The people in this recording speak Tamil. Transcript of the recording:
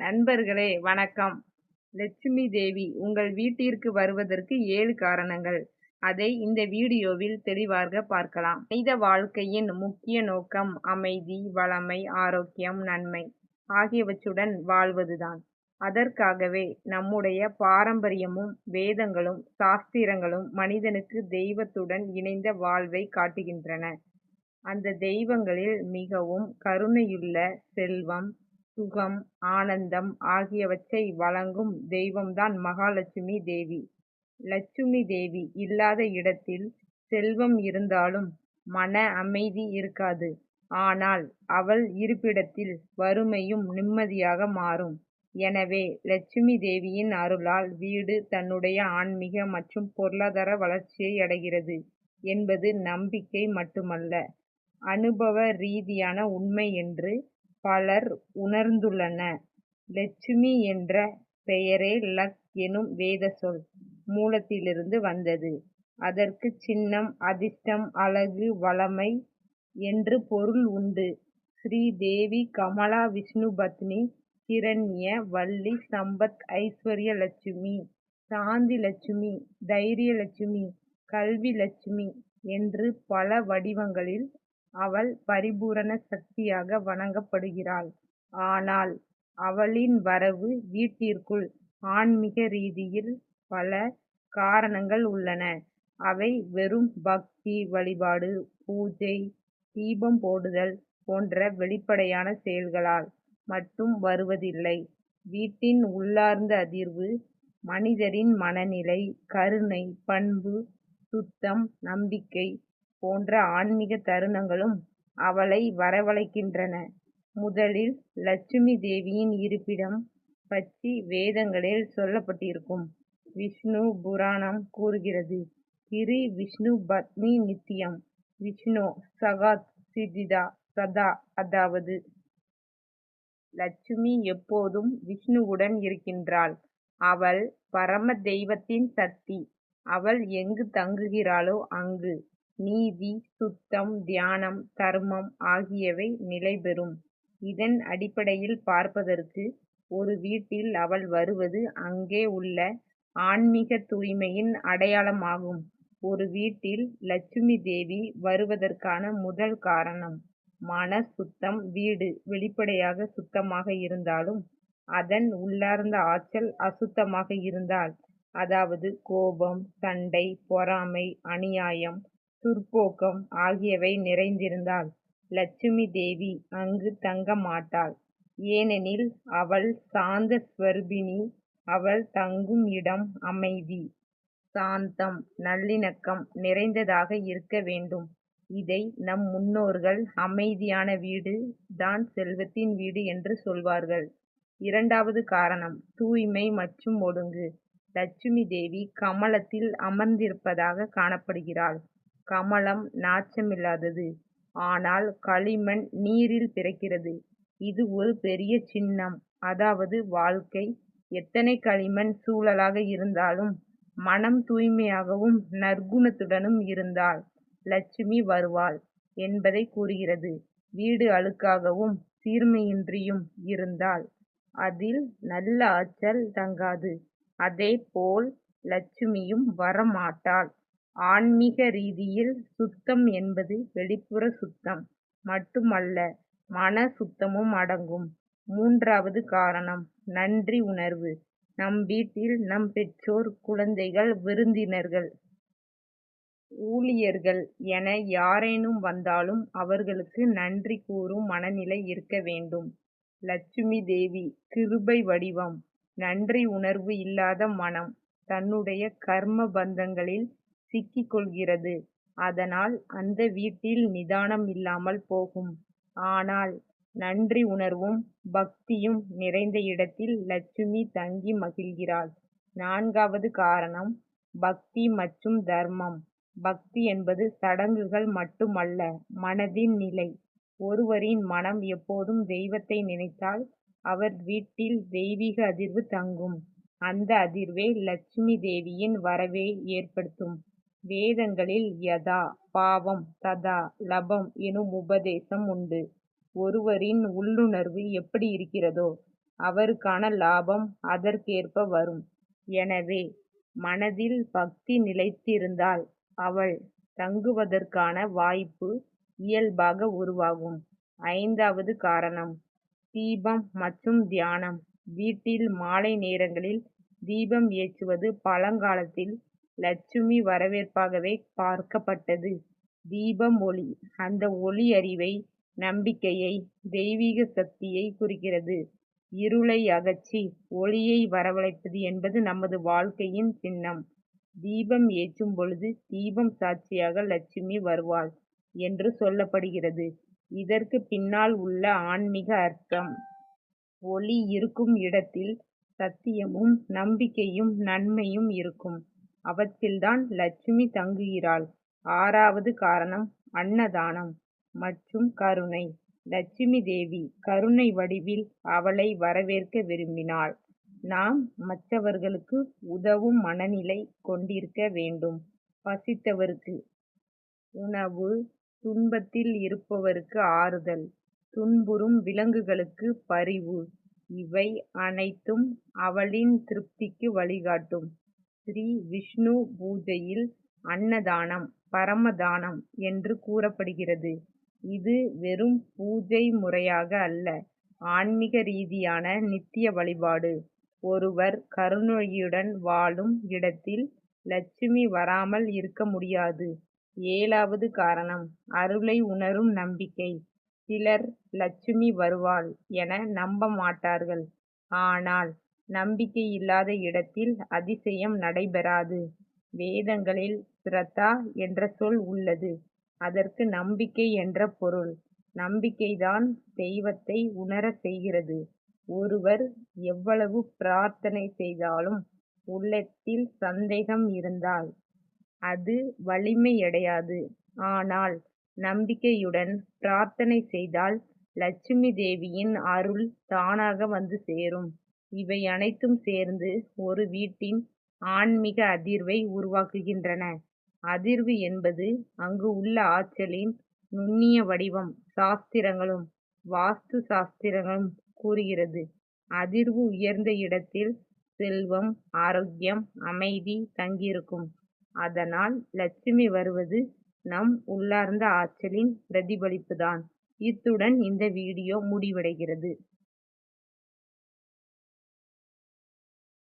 நண்பர்களே வணக்கம். லட்சுமி தேவி உங்கள் வீட்டிற்கு வருவதற்கு ஏழு காரணங்கள். அதை இந்த வீடியோவில் தெளிவாக பார்க்கலாம். மனித வாழ்க்கையின் முக்கிய நோக்கம் அமைதி வளமை ஆரோக்கியம் நன்மை ஆகியவற்றுடன் வாழ்வதுதான். அதற்காகவே நம்முடைய பாரம்பரியமும் வேதங்களும் சாஸ்திரங்களும் மனிதனுக்கு தெய்வத்துடன் இணைந்த வாழ்வை காட்டுகின்றன. அந்த தெய்வங்களில் மிகவும் கருணையுள்ள செல்வம் சுகம் ஆனந்தம் ஆகியவற்றை வழங்கும் தெய்வம்தான் மகாலட்சுமி தேவி. லட்சுமி தேவி இல்லாத இடத்தில் செல்வம் இருந்தாலும் மன அமைதி இருக்காது. ஆனால் அவள் இருப்பிடத்தில் வறுமையும் நிம்மதியாக மாறும். எனவே லட்சுமி தேவியின் அருளால் வீடு தன்னுடைய ஆன்மீக மற்றும் பொருளாதார வளர்ச்சியை அடைகிறது என்பது நம்பிக்கை மட்டுமல்ல. அனுபவ ரீதியான உண்மை என்று பலர் உணர்ந்துள்ளன. லட்சுமி என்ற பெயரே லக் எனும் வேத சொல் மூலத்திலிருந்து வந்தது. அதற்கு சின்னம் அதிர்ஷ்டம் அழகு வளமை என்று பொருள் உண்டு. ஸ்ரீ தேவி கமலா விஷ்ணு பத்னி கிரண்ய வள்ளி சம்பத் ஐஸ்வர்ய லட்சுமி சாந்தி லட்சுமி தைரிய லட்சுமி கல்வி லட்சுமி என்று பல வடிவங்களில் அவள் பரிபூரண சக்தியாக வணங்கப்படுகிறாள். ஆனால் அவளின் வரவு வீட்டிற்குள் ஆன்மீக ரீதியில் பல காரணங்கள் உள்ளன. அவை வெறும் பக்தி வழிபாடு பூஜை தீபம் போடுதல் போன்ற வெளிப்படையான செயல்களால் மட்டும் வருவதில்லை. வீட்டின் உள்ளார்ந்த அதிர்வு மனிதரின் மனநிலை கருணை பண்பு சுத்தம் நம்பிக்கை போன்ற ஆன்மீக தருணங்களும் அவளை வரவழைக்கின்றன. முதலில் லட்சுமி தேவியின் இருப்பிடம் பற்றி வேதங்களில் சொல்லப்பட்டிருக்கும். விஷ்ணு புராணம் கூறுகிறது. கிரி விஷ்ணு பத்னி நித்தியம். விஷ்ணு சகாத் சிதிதா சதா அதாவது லட்சுமி எப்போதும் விஷ்ணுவுடன் இருக்கின்றாள். அவள் பரம தெய்வத்தின் சக்தி. அவள் எங்கு தங்குகிறாளோ அங்கு. நீதி சுத்தம் தியானம் தர்மம் ஆகியவை நிலைபெறும். இதன் அடிப்படையில் பார்ப்பதற்கு ஒரு வீட்டில் அவள் வருவது அங்கே உள்ள ஆன்மீக தூய்மையின் அடையாளமாகும். ஒரு வீட்டில் லட்சுமி தேவி வருவதற்கான முதல் காரணம் மன சுத்தம் வீடு வெளிப்படையாக சுத்தமாக இருந்தாலும் அதன் உள்ளார்ந்த ஆற்றல் அசுத்தமாக இருந்தால் அதாவது கோபம் சண்டை பொறாமை அநியாயம் துர்ப்போக்கம் ஆகியவை நிறைந்திருந்தால் லட்சுமி தேவி அங்கு தங்க மாட்டாள். ஏனெனில் அவள் சாந்த ஸ்வரூபிணி அவள் தங்கும் இடம் அமைதி. சாந்தம் நல்லிணக்கம் நிறைந்ததாக இருக்க வேண்டும். இதை நம் முன்னோர்கள் அமைதியான வீடு தான் செல்வத்தின் வீடு என்று சொல்வார்கள். இரண்டாவது காரணம் தூய்மை மற்றும் ஒழுங்கு. லட்சுமி தேவி கமலத்தில் அமர்ந்திருப்பதாக காணப்படுகிறாள். கமலம் நாச்சமில்லாதது. ஆனால் களிமண் நீரில் பிறக்கிறது. இது ஒரு பெரிய சின்னம். அதாவது வாழ்க்கை. எத்தனை களிமண் சூழலாக இருந்தாலும் மனம் தூய்மையாகவும் நற்குணத்துடனும் இருந்தால் லட்சுமி வருவாள் என்பதை கூறுகிறது. வீடு அழுக்காகவும் சீர்மையின்றியும் இருந்தால் அதில் நல்ல ஆற்றல் தங்காது. அதே போல் லட்சுமியும் வரமாட்டாள். ஆன்மீக ரீதியில் சுத்தம் என்பது வெளிப்புற சுத்தம் மட்டுமல்ல மன சுத்தமும் அடங்கும். மூன்றாவது காரணம் நன்றி உணர்வு. நம் வீட்டில் நம் பெற்றோர் குழந்தைகள் விருந்தினர்கள் ஊழியர்கள் என யாரேனும் வந்தாலும் அவர்களுக்கு நன்றி கூறும் மனநிலை இருக்க வேண்டும். லட்சுமி தேவி கிருபை வடிவம். நன்றி உணர்வு இல்லாத மனம் தன்னுடைய கர்ம பந்தங்களில் சிக்கிக்கொள்கிறது. அதனால் அந்த வீட்டில் நிதானம் இல்லாமல் போகும். ஆனால் நன்றி உணர்வும் பக்தியும் நிறைந்த இடத்தில் லட்சுமி தங்கி மகிழ்கிறாள். நான்காவது காரணம் பக்தி மற்றும் தர்மம். பக்தி என்பது சடங்குகள் மட்டுமல்ல மனதின் நிலை. ஒருவரின் மனம் எப்போதும் தெய்வத்தை நினைத்தால் அவர் வீட்டில் தெய்வீக அதிர்வு தங்கும். அந்த அதிர்வே லட்சுமி தேவியின் வரவை ஏற்படுத்தும். வேதங்களில் யதா பாவம் ததா லபம் எனும் உபதேசம் உண்டு ஒருவரின் உள்ளுணர்வு எப்படி இருக்கிறதோ அவருக்கான லாபம் அதற்கேற்ப வரும். எனவே மனதில் பக்தி நிலைத்திருந்தால் அவள் தங்குவதற்கான வாய்ப்பு இயல்பாக உருவாகும். ஐந்தாவது காரணம் தீபம் மற்றும் தியானம் வீட்டில் மாலை நேரங்களில் தீபம் ஏற்றுவது பழங்காலத்தில் லட்சுமி வரவேற்பாகவே பார்க்கப்பட்டது. தீபம் ஒளி அந்த ஒளி அறிவை நம்பிக்கையை தெய்வீக சக்தியை குறிக்கிறது. இருளை அகற்றி ஒளியை வரவழைப்பது என்பது நமது வாழ்க்கையின் சின்னம். தீபம் ஏற்றும் பொழுது தீபம் சாட்சியாக லட்சுமி வருவாள் என்று சொல்லப்படுகிறது. இதற்கு பின்னால் உள்ள ஆன்மீக அர்த்தம். ஒளி இருக்கும் இடத்தில் சத்தியமும் நம்பிக்கையும் நன்மையும் இருக்கும். அவற்றில்தான் லட்சுமி தங்குகிறாள். ஆறாவது காரணம் அன்னதானம் மற்றும் கருணை லட்சுமி தேவி கருணை வடிவில் அவளை வரவேற்க விரும்பினாள். நாம் மற்றவர்களுக்கு உதவும் மனநிலை கொண்டிருக்க வேண்டும். பசித்தவருக்கு உணவு துன்பத்தில் இருப்பவருக்கு ஆறுதல் துன்புறும் விலங்குகளுக்கு பரிவு இவை அனைத்தும் அவளின் திருப்திக்கு வழிகாட்டும். ஸ்ரீ விஷ்ணு பூஜையில் அன்னதானம் பரமதானம் என்று கூறப்படுகிறது. இது வெறும் பூஜை முறையாக அல்ல ஆன்மீக ரீதியான நித்திய வழிபாடு. ஒருவர் கருணையுடன் வாழும் இடத்தில் லட்சுமி வராமல் இருக்க முடியாது. ஏழாவது காரணம் அருளை உணரும் நம்பிக்கை சிலர் லட்சுமி வருவாள் என நம்ப மாட்டார்கள். ஆனால் நம்பிக்கை இல்லாத இடத்தில் அதிசயம் நடைபெறாது. வேதங்களில் ஸ்ரத்தா என்ற சொல் உள்ளது. அதற்கு நம்பிக்கை என்ற பொருள். நம்பிக்கைதான் தெய்வத்தை உணரச் செய்கிறது. ஒருவர் எவ்வளவு பிரார்த்தனை செய்தாலும் உள்ளத்தில் சந்தேகம் இருந்தால் அது வலிமையடையாது. ஆனால் நம்பிக்கையுடன் பிரார்த்தனை செய்தால் லட்சுமி தேவியின் அருள் தானாக வந்து சேரும். இவை அனைத்தும் சேர்ந்து ஒரு வீட்டின் ஆன்மீக அதிர்வை உருவாக்குகின்றன. அதிர்வு என்பது அங்கு உள்ள ஆற்றலின் நுண்ணிய வடிவம். சாஸ்திரங்களும் வாஸ்து சாஸ்திரங்களும் கூறுகிறது அதிர்வு உயர்ந்த இடத்தில் செல்வம் ஆரோக்கியம் அமைதி தங்கியிருக்கும். அதனால் லட்சுமி வருவது நம் உள்ளார்ந்த ஆற்றலின் பிரதிபலிப்புதான். இத்துடன் இந்த வீடியோ முடிவடைகிறது.